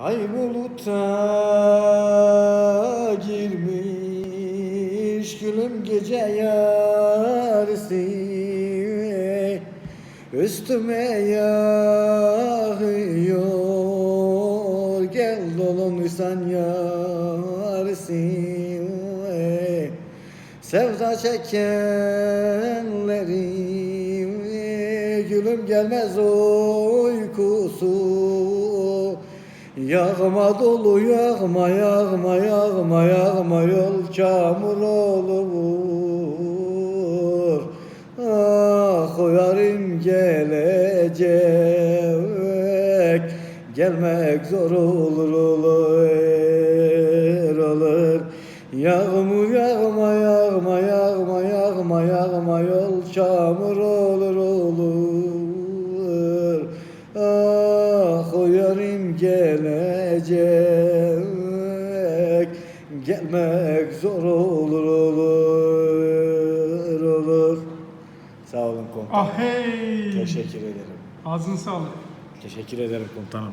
Ay buluta girmiş gülüm gece yarısı. Üstüme yağıyor Gel dolunursan yarısı. Sevda çekenleri Gülüm gelmez uykusu Yağma dolu yağma yağma yağma yağma Yol çamur olur. Ah o yarim gelecek Gelmek zor olur olur olur. Yağmur yağma yağma yağma yağma yağma Yol çamur olur olur Ah o yarim gelecek Gelmek zor olur olur olur Sağ olun komutanım. Ah hey. Teşekkür ederim. Ağzın sağlık. Teşekkür ederim komutanım.